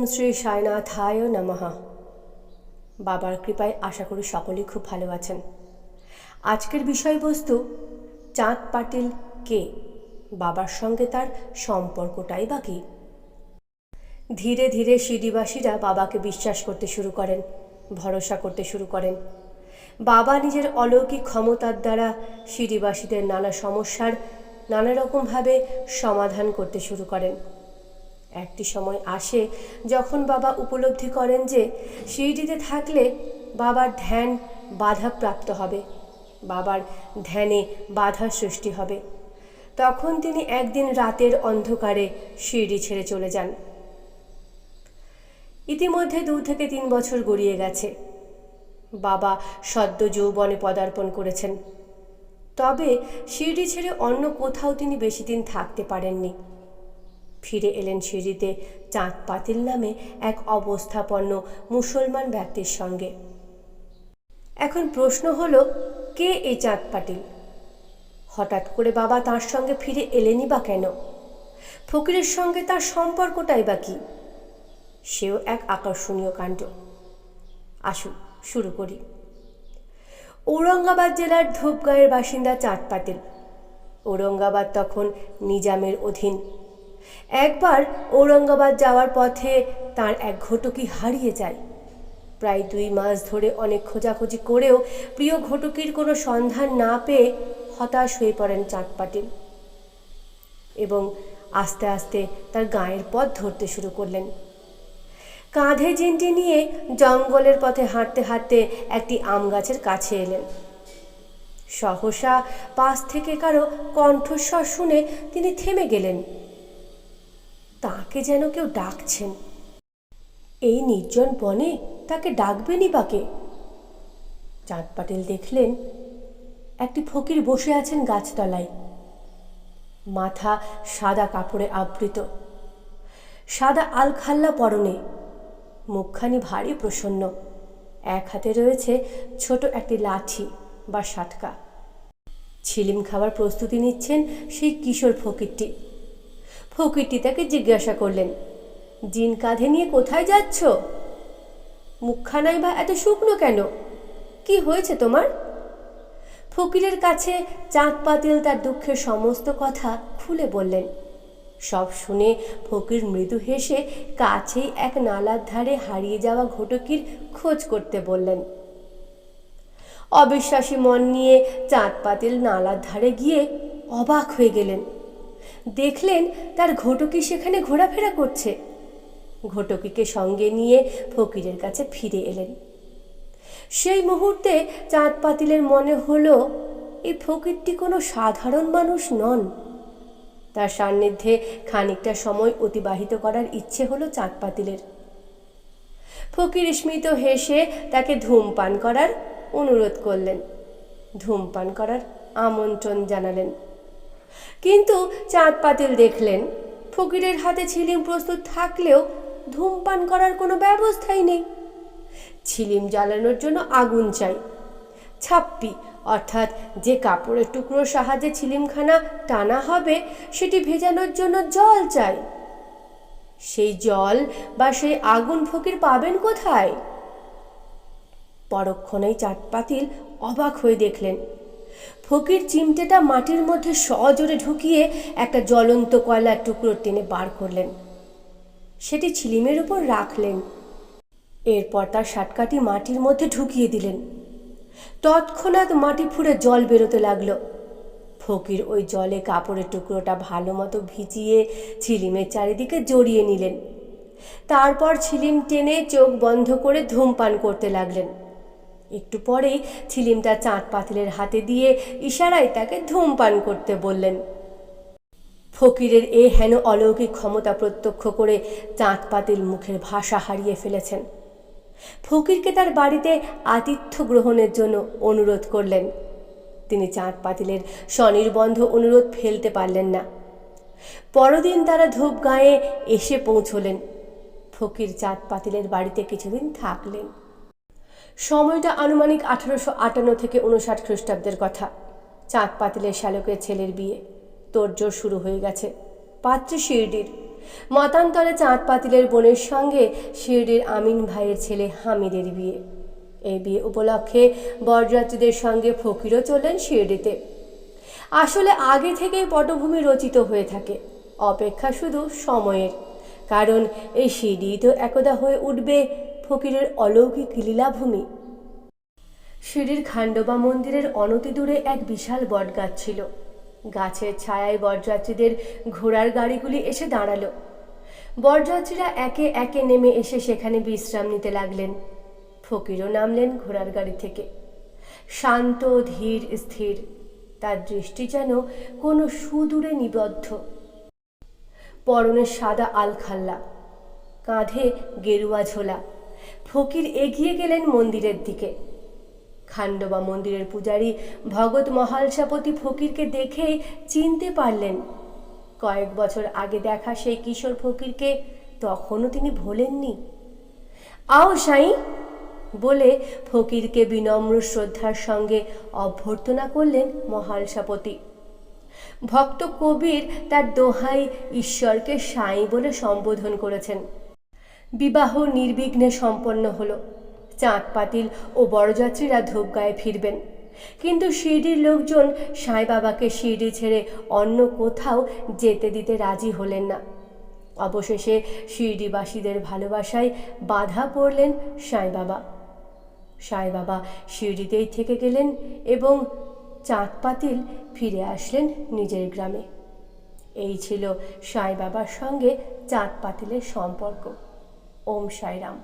ওম শ্রী সাইনাথায় নমঃ। বাবার কৃপায় আশা করি সকলেই খুব ভালো আছেন। আজকের বিষয়বস্তু, চাঁদ পাটিল কে? বাবার সঙ্গে তার সম্পর্কটাই বা কী? ধীরে ধীরে সিডিবাসীরা বাবাকে বিশ্বাস করতে শুরু করেন, ভরসা করতে শুরু করেন। বাবা নিজের অলৌকিক ক্ষমতার দ্বারা সিডিবাসীদের নানা সমস্যার নানা রকমভাবে সমাধান করতে শুরু করেন। একটি সময় আসে যখন বাবা উপলব্ধি করেন যে শিরডিতে থাকলে বাবার ধ্যান বাধাপ্রাপ্ত হবে, বাবার ধ্যানে বাধা সৃষ্টি হবে। তখন তিনি একদিন রাতের অন্ধকারে সিঁড়ি ছেড়ে চলে যান। ইতিমধ্যে দু থেকে তিন বছর গড়িয়ে গেছে। বাবা সদ্য যৌবনে পদার্পণ করেছেন। তবে শিরডি ছেড়ে অন্য কোথাও তিনি বেশি দিন থাকতে পারেননি। ফিরে এলেন সিঁড়িতে। চাঁদ পাতিল নামে এক অবস্থাপন্ন মুসলমান ব্যক্তির সঙ্গে। এখন প্রশ্ন হলো, কে এই চাঁদ পাটিল হঠাৎ করে বাবা তার সঙ্গে ফিরে এলেনি বা কেন? ফকিরের সঙ্গে তার সম্পর্কটাই বা কী? সেও এক আকর্ষণীয় কাণ্ড। আসুন শুরু করি। ঔরঙ্গাবাদ জেলার ধূপগাঁয়ের বাসিন্দা চাঁদ পাতিল। ঔরঙ্গাবাদ তখন নিজামের অধীন। একবার ঔরঙ্গাবাদ যাওয়ার পথে তার এক ঘটকি হারিয়ে যায়। প্রায় দুই মাস ধরে অনেক খোঁজাখুঁজি করেও প্রিয় ঘটকির কোনো সন্ধান না পেয়ে হতাশ হয়ে পড়েন চাঁদ এবং আস্তে আস্তে তার গায়ের পথ ধরতে শুরু করলেন। কাঁধে জিনটি নিয়ে জঙ্গলের পথে হাঁটতে হাঁটতে একটি আম গাছের কাছে এলেন। সহসা পাশ থেকে কারও কণ্ঠস্বর শুনে তিনি থেমে গেলেন। তাকে যেন কেউ ডাকছেন। এই নির্জন বনে তাকে ডাকবেনই বাকে চাঁদ পাটেল দেখলেন, একটি ফকির বসে আছেন গাছতলায়। মাথা সাদা কাপড়ে আবৃত। সাদা আলখাল্লা পরনে। মুখখানি ভারী প্রসন্ন। এক হাতে রয়েছে ছোট একটি লাঠি বা সাটকা। ছিলিম খাবার প্রস্তুতি নিচ্ছেন সেই কিশোর ফকিরটি। ফকিরটি তাকে জিজ্ঞাসা করলেন, জিন কাঁধে নিয়ে কোথায় যাচ্ছ? মুখখানাই বা এত শুকনো কেন? কি হয়েছে তোমার? ফকিরের কাছে চাঁদ পাতিল তার দুঃখের সমস্ত কথা খুলে বললেন। সব শুনে ফকির মৃদু হেসে কাছেই এক নালার ধারে হারিয়ে যাওয়া ঘটকির খোঁজ করতে বললেন। অবিশ্বাসী মন নিয়ে চাঁদ পাতিল নালার ধারে গিয়ে অবাক হয়ে গেলেন। দেখলেন তার ঘটকি সেখানে ঘোরাফেরা করছে। ঘটকিকে সঙ্গে নিয়ে ফকিরের কাছে ফিরে এলেন। সেই মুহূর্তে চাঁদ পাতিলের মনে হলো এই ফকিরটি কোনো সাধারণ মানুষ নন। তার সান্নিধ্যে খানিকটা সময় অতিবাহিত করার ইচ্ছে হলো চাঁদ পাতিলের। ফকির স্মিত হেসে তাকে ধূমপান করার অনুরোধ করলেন। ধূমপান করার আমন্ত্রণ জানালেন। কিন্তু চাঁদ পাতিল দেখলেন, ফকিরের হাতে ছিলিম প্রস্তুত থাকলেও ধূমপান করার কোনো ব্যবস্থাই নেই। ছিলিম জ্বালানোর জন্য আগুন চাই। ছাপ্পি, অর্থাৎ যে কাপড়ের টুকরোর সাহায্যে ছিলিমখানা টানা হবে, সেটি ভেজানোর জন্য জল চাই। সেই জল বা সেই আগুন ফকির পাবেন কোথায়? পরক্ষণেই চাটপাতিল অবাক হয়ে দেখলেন ফকির চিমটেটা মাটির মধ্যে সজোরে ঢুকিয়ে একটা জ্বলন্ত কয়লার টুকরো টেনে বার করলেন। সেটি ছিলিমের উপর রাখলেন। এরপর তার সাটকাটি মাটির মধ্যে ঢুকিয়ে দিলেন। তৎক্ষণাৎ মাটি ফুঁড়ে জল বেরোতে লাগল। ফকির ওই জলে কাপড়ের টুকরোটা ভালো মতো ভিজিয়ে ছিলিমের চারিদিকে জড়িয়ে নিলেন। তারপর ছিলিম টেনে চোখ বন্ধ করে ধূমপান করতে লাগলেন। একটু পরেই ছিলিমটা চাঁদ পাতিলের হাতে দিয়ে ইশারায় তাকে ধূমপান করতে বললেন। ফকিরের এ হেন অলৌকিক ক্ষমতা প্রত্যক্ষ করে চাঁদ পাতিল মুখের ভাষা হারিয়ে ফেলেছেন। ফকিরকে তার বাড়িতে আতিথ্য গ্রহণের জন্য অনুরোধ করলেন। তিনি চাঁদ পাতিলের স্বনির্বন্ধ অনুরোধ ফেলতে পারলেন না। পরদিন তারা ধূপ গায়ে এসে পৌঁছলেন। ফকির চাঁদ পাতিলের বাড়িতে কিছুদিন থাকলেন। সময়টা আনুমানিক আঠারোশো আটান্ন থেকে উনষাট খ্রিস্টাব্দের কথা। চাঁদ পাতিলের শ্যালকের ছেলের বিয়ে। তোড়জোড় শুরু হয়ে গেছে। পাত্রী শিরডির। মতান্তরে চাঁদ পাতিলের বোনের সঙ্গে শিরডির আমিন ভাইয়ের ছেলে হামিদের বিয়ে। এই বিয়ে উপলক্ষে বরযাত্রীদের সঙ্গে ফকিরও চললেন শিরডিতে। আসলে আগে থেকেই পটভূমি রচিত হয়ে থাকে। অপেক্ষা শুধু সময়ের। কারণ এই সিঁড়ি তো একদা হয়ে উঠবে ফকিরের অলৌকিক লীলাভূমি। সিঁড়ির খান্ডবা মন্দিরের অনতি দূরে এক বিশাল বটগাছ ছিল। গাছের ছায়ায় বরযাত্রীদের ঘোড়ার গাড়িগুলি এসে দাঁড়াল। বরযাত্রীরা একে একে নেমে এসে সেখানে বিশ্রাম নিতে লাগলেন। ফকিরও নামলেন ঘোড়ার গাড়ি থেকে। শান্ত, ধীর, স্থির। তার দৃষ্টি যেন কোনো সুদূরে নিবদ্ধ। পরনে সাদা আলখাল্লা। কাঁধে গেরুয়া ঝোলা। ফকির এগিয়ে গেলেন মন্দিরের দিকে। খান্ডবা মন্দিরের পূজারী ভগৎ মহালসাপতি ফকিরকে দেখেই চিনতে পারলেন। কয়েক বছর আগে দেখা সেই কিশোর ফকিরকে তখনও তিনি ভোলেননি। আও সাই, বলে ফকিরকে বিনম্র শ্রদ্ধার সঙ্গে অভ্যর্থনা করলেন মহালসাপতি ভক্ত কবির তার দোহাই ঈশ্বরকে সাই বলে সম্বোধন করেছেন। বিবাহ নির্বিঘ্নে সম্পন্ন হলো। চাঁদ পাতিল ও বড়যাত্রীরা ধূপগায়ে ফিরবেন। কিন্তু শিরডির লোকজন সাই বাবাকে শিরডি ছেড়ে অন্য কোথাও যেতে দিতে রাজি হলেন না। অবশেষে শিরডিবাসীদের ভালোবাসায় বাধা পড়লেন সাই বাবা। সাই বাবা শিরডিতেই থেকে গেলেন এবং চাঁদ পাতিল ফিরে আসলেন নিজের গ্রামে। এই ছিল সাই বাবার সঙ্গে চাঁদ পাতিলের সম্পর্ক। ওম সাইরাম